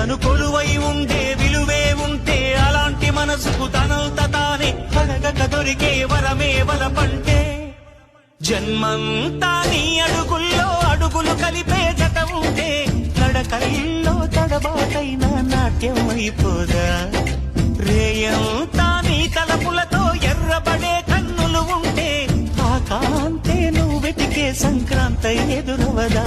తను కొలువై ఉండే విలువే ఉంటే అలాంటి మనసుకు తనంత తానే అడగక దొరికే వరమే వలపంటే జన్మంతా నీ అడుగుల్లో అడుగులు కలిపే జత ఉంటే నడకల్లో తడబాటైన నాట్యం అయిపోదా? రేయంతా నీ తలపులతో ఎర్రబడే కన్నులు ఉంటే ఆ కాంతే నువ్వు వెతికే సంక్రాంతి ఎదురవదా?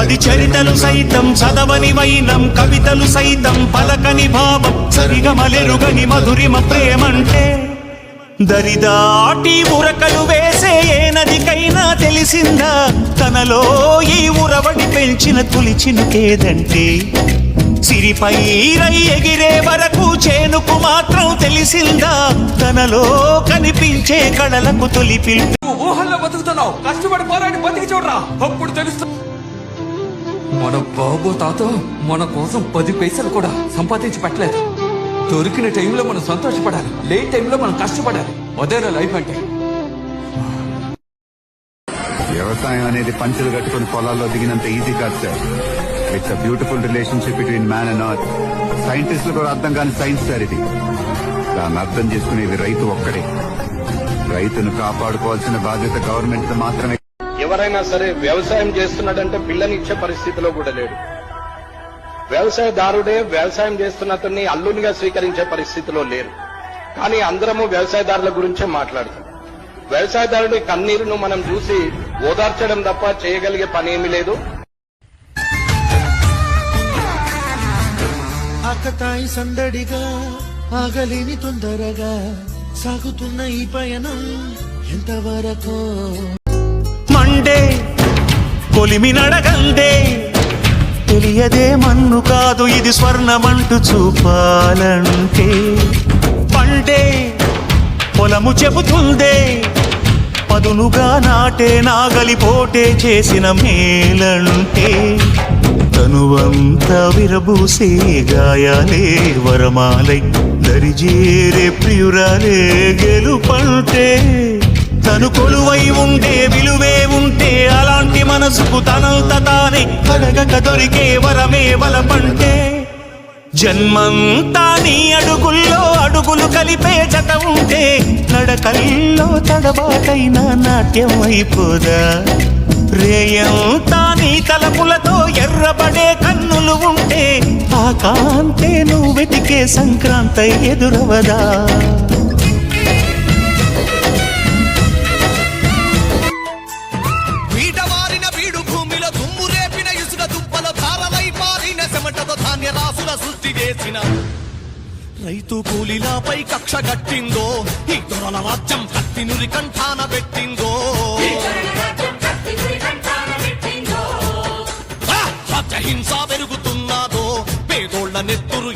అది చరితలు సైతం చదవని వైనం కవితలు సైతం పలకని భావం సరిగమలెరుగని మధురిమ ప్రేమంటే. దరిదాటి ఉరకలు వేసే ఏ నదికైనా తెలిసిందా? తనలో ఈ ఉరవడి పెంచిన తులిచినకేదంటే సిరిపై రై ఎగిరే వరకు చేనుకు మాత్రం తెలిసిందా? తనలో కనిపించే కళలకు తొలిపి ఊహల్లో బతుకుతున్నావు. కష్టపడి పోరాడి బతికి చూడరా. అప్పుడు తెలుస్తా మన బాబు తాత మన కోసం పది పైసలు కూడా సంపాదించి పెట్టలేదు. దొరికిన టైంలో మనం సంతోషపడాలి లేట్ టైంలో మనం కష్టపడాలి. అదేనా లైఫ్ అంటే. వ్యవసాయం అనేది పంచులు కట్టుకుని పొలాల్లో దిగినంత ఈజీ కాదు sir. It's a beautiful relationship between man and earth సైంటిస్టులు కూడా అర్థం కాని సైన్స్ సార్ ఇది. దాన్ని అర్థం చేసుకునేది రైతు ఒక్కడే. రైతును కాపాడుకోవాల్సిన బాధ్యత గవర్నమెంట్ మాత్రమే ఎవరైనా సరే వ్యవసాయం చేస్తున్నాడంటే పిల్లనిచ్చే పరిస్థితిలో కూడా లేడు. వ్యవసాయదారుడే వ్యవసాయం చేస్తున్న అతన్ని అల్లునిగా స్వీకరించే పరిస్థితిలో లేరు. కానీ అందరము వ్యవసాయదారుల గురించే మాట్లాడుతాం. వ్యవసాయదారుడి కన్నీరును మనం చూసి ఓదార్చడం తప్ప చేయగలిగే పని ఏమీ లేదు. ఆకతాయి సందడిగా ఆగలేని తొందరగా సాగుతున్న ఈ పయనం ఎంతవరకు మండే కొలిమి నడగందే. తెలియదే మన్ను కాదు ఇది స్వర్ణమంటూ చూపాలంటే. పండే పొలము చెబుతుందే పదునుగా నాటే నాగలి పోటే చేసిన మేలంటే. తనువంత విరబూసే గాయాలే వరమాలై దరిజేరే ప్రియురాలే గెలుపంటే. తను కొలువై ఉండే విలువే ఉంటే అలాంటి మనసుకు తనంత తానే కడగక దొరికే వరమే వలపంటే. జన్మంతా నీ అడుగుల్లో అడుగులు కలిపే జత ఉంటే నడకల్లో తడబాటైన నాట్యం అయిపోదా? రేయంతా నీ తలపులతో ఎర్రబడే కన్నులు ఉంటే ఆ కాంతే నువ్వు వెతికే సంక్రాంతి ఎదురవదా? రైతు కూలీలపై కక్ష గట్టిందో ఈ దొరల రాజ్యం కత్తి నురి కంఠాన పెట్టిందో. హింస పెరుగుతున్నదో పేదోళ్ళ నెత్తురు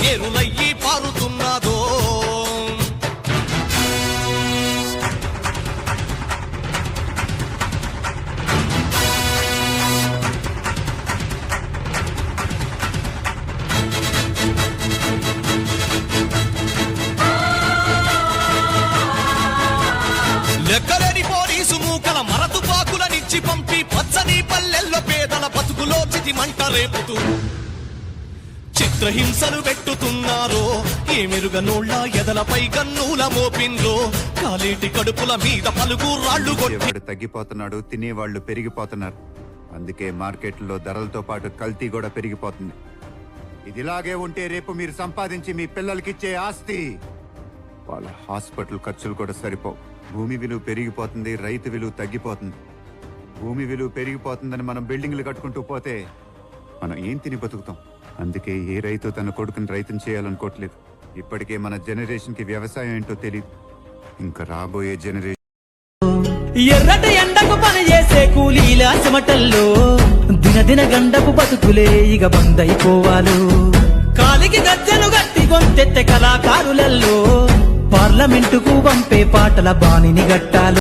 మరతుపాకులనిచ్చి పంపి పచ్చని పల్లెల్లో పేదల బతుకులో చితి మంట రేపుతూ. చిత్రహింసలు పెట్టుతున్నారో ఏ నోళ్ళ ఎదలపై గన్నుల మోపిండ్రో. కాలేటి కడుపుల మీద పలుగు రాళ్ళు కొట్టి తగ్గిపోతున్నాడు తినేవాళ్ళు పెరిగిపోతున్నారు. అందుకే మార్కెట్లో ధరలతో పాటు కల్తీ కూడా పెరిగిపోతుంది. ఇదిలాగే ఉంటే రేపు మీరు సంపాదించి మీ పిల్లలకిచ్చే ఆస్తి. వాళ్ళ హాస్పిటల్ ఖర్చులు కూడా సరిపోవు. భూమి విలువ పెరిగిపోతుంది రైతు విలువ తగ్గిపోతుంది. భూమి విలువ పెరిగిపోతుందని మనం బిల్డింగ్లు కట్టుకుంటూ పోతే మనం ఏం తిని బతుకుతాం? అందుకే ఏ రైతు తన కొడుకుని రైతుని చేయాలనుకోవట్లేదు. ఇప్పటికే మన జనరేషన్కి వ్యవసాయం ఏంటో తెలియదు ఇంకా రాబోయే జనరేషన్ ఎర్రటి ఎండకు పని చేసే కూలీల చెమటల్లో దినదిన గండపు బతుకులే ఇక బందైపోవాలు కాలికి గజ్జలు గట్టి గొంతెత్తె కళాకారులలో పార్లమెంటుకు పంపే పాటల బాణిని గట్టాలు.